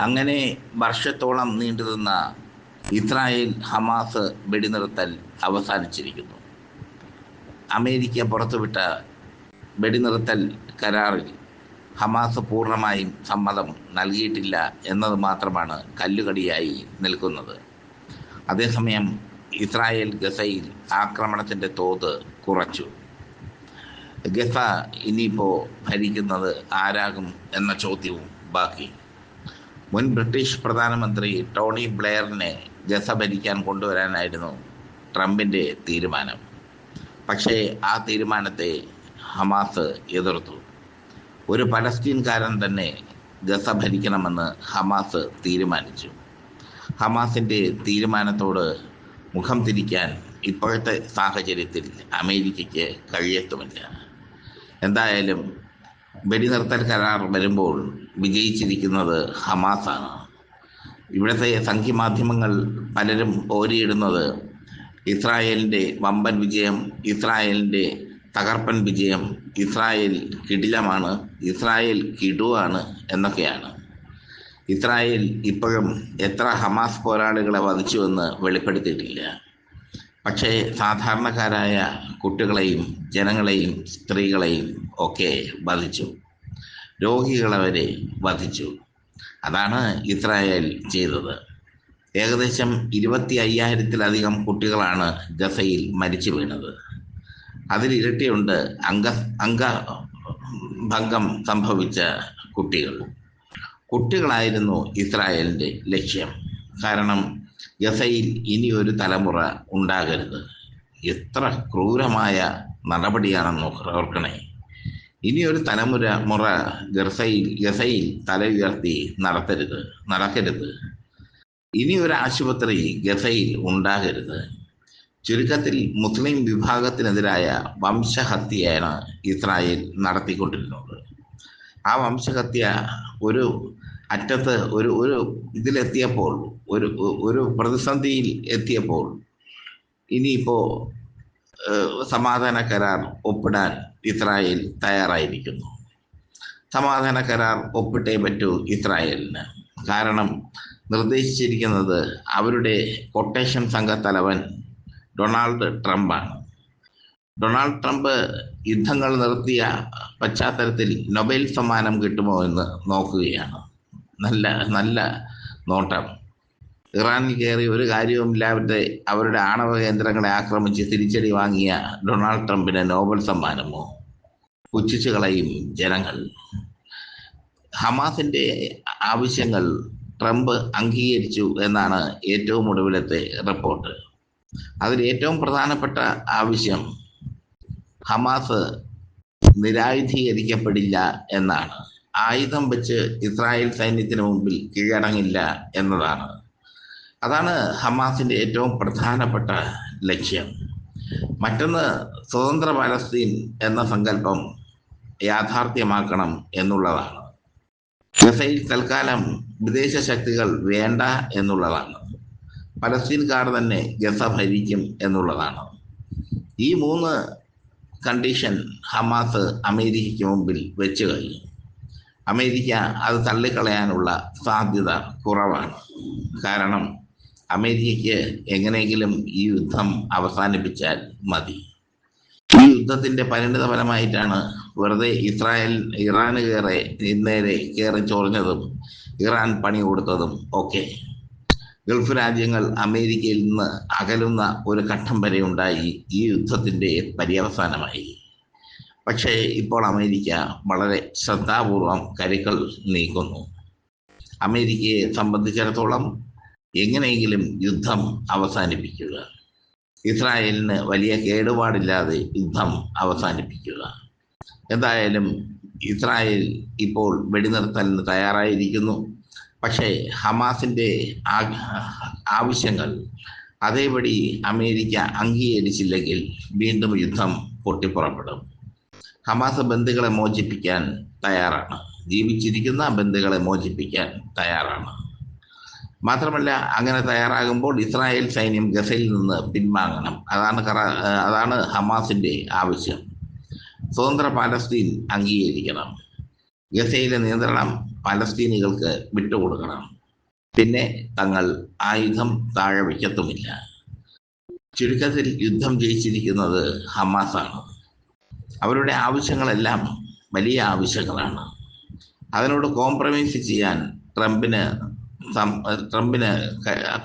അങ്ങനെ വർഷത്തോളം നീണ്ടുനിന്ന ഇസ്രായേൽ ഹമാസ് വെടിനിർത്തൽ അവസാനിച്ചിരിക്കുന്നു. അമേരിക്ക പുറത്തുവിട്ട വെടിനിർത്തൽ കരാറിൽ ഹമാസ് പൂർണമായും സമ്മതം നൽകിയിട്ടില്ല എന്നത് മാത്രമാണ് കല്ലുകടിയായി നിൽക്കുന്നത്. അതേസമയം ഇസ്രായേൽ ഗസയിൽ ആക്രമണത്തിന്റെ തോത് കുറച്ചു. ഗസ ഇനിയിപ്പോൾ ഭരിക്കുന്നത് ആരാകും എന്ന ചോദ്യവും ബാക്കി മുൻ ബ്രിട്ടീഷ് പ്രധാനമന്ത്രി ടോണി ബ്ലെയറിനെ ഗസ ഭരിക്കാൻ കൊണ്ടുവരാനായിരുന്നു ട്രംപിന്റെ തീരുമാനം. പക്ഷേ ആ തീരുമാനത്തെ ഹമാസ് എതിർത്തു. ഒരു പലസ്തീൻകാരൻ തന്നെ ഗസ ഭരിക്കണമെന്ന് ഹമാസ് തീരുമാനിച്ചു. ഹമാസിന്റെ തീരുമാനത്തോട് മുഖം തിരിക്കാൻ ഇപ്പോഴത്തെ സാഹചര്യത്തിൽ അമേരിക്കയ്ക്ക് കഴിയത്തുമില്ല. എന്തായാലും വെടിനിർത്തൽ കരാർ വരുമ്പോൾ വിജയിച്ചിരിക്കുന്നത് ഹമാസാണ്. ഇവിടുത്തെ സംഖ്യമാധ്യമങ്ങൾ പലരും ഓരിയിടുന്നത് ഇസ്രായേലിന്റെ വമ്പൻ വിജയം ഇസ്രായേലിന്റെ തകർപ്പൻ വിജയം ഇസ്രായേൽ കിടിലമാണ് ഇസ്രായേൽ കിടുവാണ് എന്നൊക്കെയാണ്. ഇസ്രായേൽ ഇപ്പോഴും എത്ര ഹമാസ് പോരാളികളെ വധിച്ചുവെന്ന് വെളിപ്പെടുത്തിയിട്ടില്ല. പക്ഷേ സാധാരണക്കാരായ കുട്ടികളെയും ജനങ്ങളെയും സ്ത്രീകളെയും ഒക്കെ വധിച്ചു. രോഗികളെ വരെ വധിച്ചു. അതാണ് ഇസ്രായേൽ ചെയ്തത്. ഏകദേശം ഇരുപത്തി അയ്യായിരത്തിലധികം കുട്ടികളാണ് ഗസയിൽ മരിച്ചു വീണത്. അതിൽ ഇരട്ടിയുണ്ട് അംഗ അംഗഭംഗം സംഭവിച്ച കുട്ടികൾ. കുട്ടികളായിരുന്നു ഇസ്രായേലിന്റെ ലക്ഷ്യം. കാരണം ഗസയിൽ ഇനി ഒരു തലമുറ ഉണ്ടാകരുത്. എത്ര ക്രൂരമായ നടപടിയാണെന്ന് ഓർക്കണേ. ഇനി ഒരു തലമുറ മുറ ഗസയിൽ ഗസയിൽ തല ഉയർത്തി നടത്തരുത് നടക്കരുത്. ഇനി ഒരു ആശുപത്രി ഗസയിൽ ഉണ്ടാകരുത്. ചുരുക്കത്തിൽ മുസ്ലിം വിഭാഗത്തിനെതിരായ വംശഹത്യയാണ് ഇസ്രായേൽ നടത്തിക്കൊണ്ടിരുന്നത്. ആ വംശഹത്യ ഒരു അറ്റത്ത് ഒരു ഒരു ഇതിലെത്തിയപ്പോൾ ഒരു ഒരു പ്രതിസന്ധിയിൽ എത്തിയപ്പോൾ ഇനിയിപ്പോൾ സമാധാന കരാർ ഒപ്പിടാൻ ഇസ്രായേൽ തയ്യാറായിരിക്കുന്നു. സമാധാന കരാർ ഒപ്പിട്ടേ പറ്റൂ ഇസ്രായേലിന്. കാരണം നിർദ്ദേശിച്ചിരിക്കുന്നത് അവരുടെ കൊട്ടേഷൻ സംഘത്തലവൻ ഡൊണാൾഡ് ട്രംപാണ്. ഡൊണാൾഡ് ട്രംപ് യുദ്ധങ്ങൾ നിർത്തിയ പശ്ചാത്തലത്തിൽ നൊബേൽ സമ്മാനം കിട്ടുമോ എന്ന് നോക്കുകയാണ്. നല്ല നല്ല നോട്ടം. ഇറാനിൽ കയറി ഒരു കാര്യവുമില്ലാതെ അവരുടെ ആണവ കേന്ദ്രങ്ങളെ ആക്രമിച്ച് തിരിച്ചടി വാങ്ങിയ ഡൊണാൾഡ് ട്രംപിന് നോബൽ സമ്മാനമോ? പുച്ഛിച്ചു കളയും ജനങ്ങൾ. ഹമാസിന്റെ ആവശ്യങ്ങൾ ട്രംപ് അംഗീകരിച്ചു എന്നാണ് ഏറ്റവും ഒടുവിലത്തെ റിപ്പോർട്ട്. അതിൽ ഏറ്റവും പ്രധാനപ്പെട്ട ആവശ്യം ഹമാസ് നിരായുധീകരിക്കപ്പെടില്ല എന്നാണ്. ആയുധം വെച്ച് ഇസ്രായേൽ സൈന്യത്തിന് മുമ്പിൽ കീഴടങ്ങില്ല എന്നതാണ്. അതാണ് ഹമാസിന്റെ ഏറ്റവും പ്രധാനപ്പെട്ട ലക്ഷ്യം. മറ്റൊന്ന് സ്വതന്ത്ര പലസ്തീൻ എന്ന സങ്കല്പം യാഥാർത്ഥ്യമാക്കണം എന്നുള്ളതാണ്. ഗസയിൽ തൽക്കാലം വിദേശ ശക്തികൾ വേണ്ട എന്നുള്ളതാണ്. പലസ്തീൻകാർ തന്നെ ഗസ ഭരിക്കും എന്നുള്ളതാണ്. ഈ മൂന്ന് കണ്ടീഷൻ ഹമാസ് അമേരിക്കയ്ക്ക് മുമ്പിൽ വെച്ച് കഴിഞ്ഞു. അമേരിക്ക അത് തള്ളിക്കളയാനുള്ള സാധ്യത കുറവാണ്. കാരണം അമേരിക്കയ്ക്ക് എങ്ങനെയെങ്കിലും ഈ യുദ്ധം അവസാനിപ്പിച്ചാൽ മതി. ഈ യുദ്ധത്തിന്റെ പരിണിത ഫലമായിട്ടാണ് വെറുതെ ഇസ്രായേൽ ഇറാന് കയറി നേരെ കയറി ചൊറിഞ്ഞതും ഇറാൻ പണി കൊടുത്തതും ഒക്കെ. ഗൾഫ് രാജ്യങ്ങൾ അമേരിക്കയിൽ നിന്ന് അകലുന്ന ഒരു ഘട്ടം വരെ ഉണ്ടായി ഈ യുദ്ധത്തിന്റെ പര്യവസാനമായി. പക്ഷേ ഇപ്പോൾ അമേരിക്ക വളരെ ശ്രദ്ധാപൂർവം കരുക്കൾ നീക്കുന്നു. അമേരിക്കയെ സംബന്ധിച്ചിടത്തോളം എങ്ങനെയെങ്കിലും യുദ്ധം അവസാനിപ്പിക്കുക. ഇസ്രായേലിന് വലിയ കേടുപാടില്ലാതെ യുദ്ധം അവസാനിപ്പിക്കുക. എന്തായാലും ഇസ്രായേൽ ഇപ്പോൾ വെടിനിർത്തലിന് തയ്യാറായിരിക്കുന്നു. പക്ഷേ ഹമാസിന്റെ ആവശ്യങ്ങൾ അതേപടി അമേരിക്ക അംഗീകരിച്ചില്ലെങ്കിൽ വീണ്ടും യുദ്ധം പൊട്ടിപ്പുറപ്പെടും. ഹമാസ് ബന്ധുക്കളെ മോചിപ്പിക്കാൻ തയ്യാറാണ്. ജീവിച്ചിരിക്കുന്ന ബന്ധുക്കളെ മോചിപ്പിക്കാൻ തയ്യാറാണ്. മാത്രമല്ല അങ്ങനെ തയ്യാറാകുമ്പോൾ ഇസ്രായേൽ സൈന്യം ഗസയിൽ നിന്ന് പിൻവാങ്ങണം. അതാണ് അതാണ് ഹമാസിന്റെ ആവശ്യം. സ്വതന്ത്ര പാലസ്തീൻ അംഗീകരിക്കണം. ഗസയിലെ നിയന്ത്രണം പലസ്തീനികൾക്ക് വിട്ടുകൊടുക്കണം. പിന്നെ തങ്ങൾ ആയുധം താഴെ വയ്ക്കത്തുമില്ല. ചുരുക്കത്തിൽ യുദ്ധം ജയിച്ചിരിക്കുന്നത് ഹമാസാണ്. അവരുടെ ആവശ്യങ്ങളെല്ലാം വലിയ ആവശ്യങ്ങളാണ്. അതിനോട് കോംപ്രമൈസ് ചെയ്യാൻ ട്രംപിന് ട്രംപിന്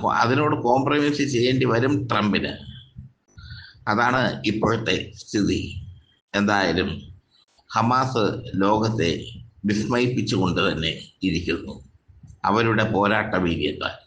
അതിനോട് കോംപ്രമൈസ് ചെയ്യേണ്ടി വരും ട്രംപിന്. അതാണ് ഇപ്പോഴത്തെ സ്ഥിതി. എന്തായാലും ഹമാസ് ലോകത്തെ വിസ്മയിപ്പിച്ചുകൊണ്ട് തന്നെ ഇരിക്കുന്നു. അവരുടെ പോരാട്ട വീര്യത്താൽ.